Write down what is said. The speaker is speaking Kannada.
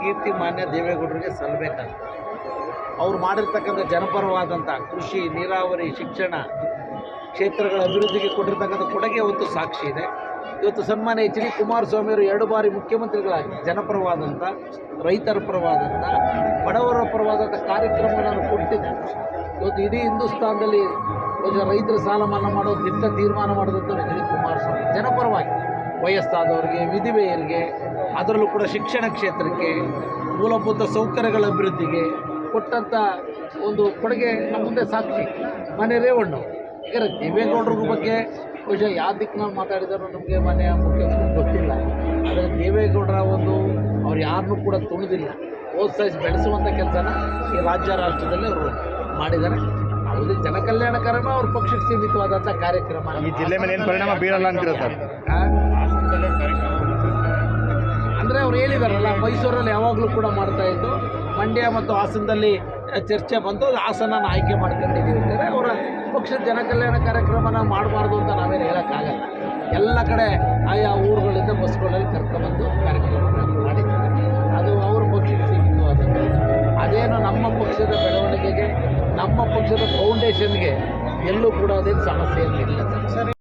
ಕೀರ್ತಿ ಮಾನ್ಯ ದೇವೇಗೌಡರಿಗೆ ಸಲ್ಲಬೇಕಂತ ಅವ್ರು ಮಾಡಿರ್ತಕ್ಕಂಥ ಜನಪರವಾದಂಥ ಕೃಷಿ, ನೀರಾವರಿ, ಶಿಕ್ಷಣ ಕ್ಷೇತ್ರಗಳ ಅಭಿವೃದ್ಧಿಗೆ ಕೊಟ್ಟಿರ್ತಕ್ಕಂಥ ಕೊಡುಗೆ ಒಂದು ಸಾಕ್ಷಿ ಇದೆ. ಇವತ್ತು ಸನ್ಮಾನ್ಯ ಎಚ್ ಡಿ ಕುಮಾರಸ್ವಾಮಿಯವರು ಎರಡು ಬಾರಿ ಮುಖ್ಯಮಂತ್ರಿಗಳಾಗಿ ಜನಪರವಾದಂಥ, ರೈತರ ಪರವಾದಂಥ, ಬಡವರ ಪರವಾದಂಥ ಕಾರ್ಯಕ್ರಮಗಳನ್ನು ಕೊಟ್ಟಿದ್ದೆ ಇವತ್ತು ಇಡೀ ಹಿಂದೂಸ್ತಾನದಲ್ಲಿ ರೈತರ ಸಾಲ ಮನ್ನಾ ಮಾಡೋದು ದಿಟ್ಟ ತೀರ್ಮಾನ ಮಾಡಿದಂಥ ಎಚ್ ಡಿ ಕುಮಾರಸ್ವಾಮಿ. ಜನಪರವಾಗಿ ವಯಸ್ಸಾದವರಿಗೆ, ವಿಧವೆಯರಿಗೆ ಅದರಲ್ಲೂ ಕೂಡ ಶಿಕ್ಷಣ ಕ್ಷೇತ್ರಕ್ಕೆ ಮೂಲಭೂತ ಸೌಕರ್ಯಗಳ ಅಭಿವೃದ್ಧಿಗೆ ಕೊಟ್ಟಂಥ ಒಂದು ಕೊಡುಗೆ ನಮ್ಮ ಮುಂದೆ ಸಾಕ್ಷಿ ಮನೆ ರೇವಣ್ಣು ಯಾಕಂದರೆ ದೇವೇಗೌಡರ ಬಗ್ಗೆ ಬಹುಶಃ ಯಾವ ದಿಕ್ಕಿನಲ್ಲಿ ಮಾತಾಡಿದಾರೋ ನಮಗೆ ಮನೆ ಮುಖ್ಯಮಂತ್ರಿ ಗೊತ್ತಿಲ್ಲ. ಆದರೆ ದೇವೇಗೌಡರ ಒಂದು ಅವ್ರು ಯಾರನ್ನೂ ಕೂಡ ತುಳಿದಿಲ್ಲ ಪ್ರೋತ್ಸಾಹಿಸಿ ಬೆಳೆಸುವಂಥ ಕೆಲಸನ ಈ ರಾಜ್ಯ ರಾಷ್ಟ್ರದಲ್ಲಿ ಅವರು ಮಾಡಿದ್ದಾರೆ. ಯಾವುದೇ ಜನಕಲ್ಯಾಣಕರನ ಅವ್ರ ಪಕ್ಷಕ್ಕೆ ಸೀಮಿತವಾದಂಥ ಕಾರ್ಯಕ್ರಮ. ಈ ಜಿಲ್ಲೆ ಮೇಲೆ ಏನು ಪರಿಣಾಮ ಬೀರಲ್ಲ ಅಂತೀರಾ ಸರ್? ಅವ್ರು ಹೇಳಿದಾರಲ್ಲ, ಮೈಸೂರಲ್ಲಿ ಯಾವಾಗಲೂ ಕೂಡ ಮಾಡ್ತಾ ಇದ್ದು, ಮಂಡ್ಯ ಮತ್ತು ಹಾಸನದಲ್ಲಿ ಚರ್ಚೆ ಬಂತು, ಅದು ಹಾಸನ ಆಯ್ಕೆ ಮಾಡ್ಕೊಂಡಿದ್ದೀವಿ. ಅಂದರೆ ಅವರ ಪಕ್ಷದ ಜನಕಲ್ಯಾಣ ಕಾರ್ಯಕ್ರಮನ ಮಾಡಬಾರ್ದು ಅಂತ ನಾವೇನು ಹೇಳೋಕ್ಕಾಗಲ್ಲ. ಎಲ್ಲ ಕಡೆ ಆಯಾ ಊರುಗಳಿಂದ ಬಸ್ಗಳಲ್ಲಿ ಕರ್ಕೊಂಡ್ಬಂದು ಕಾರ್ಯಕ್ರಮ ಮಾಡಿದ್ದಾರೆ ಅದು ಅವ್ರ ಪಕ್ಷಕ್ಕೆ ಸೀಮಿತವಾದಂಥ ಅದೇನು ನಮ್ಮ ಪಕ್ಷದ ಬೆಳವಣಿಗೆಗೆ, ನಮ್ಮ ಪಕ್ಷದ ಫೌಂಡೇಶನ್ಗೆ ಎಲ್ಲೂ ಕೂಡ ಅದೇನು ಸಮಸ್ಯೆ ಏನಿಲ್ಲ ಸರ್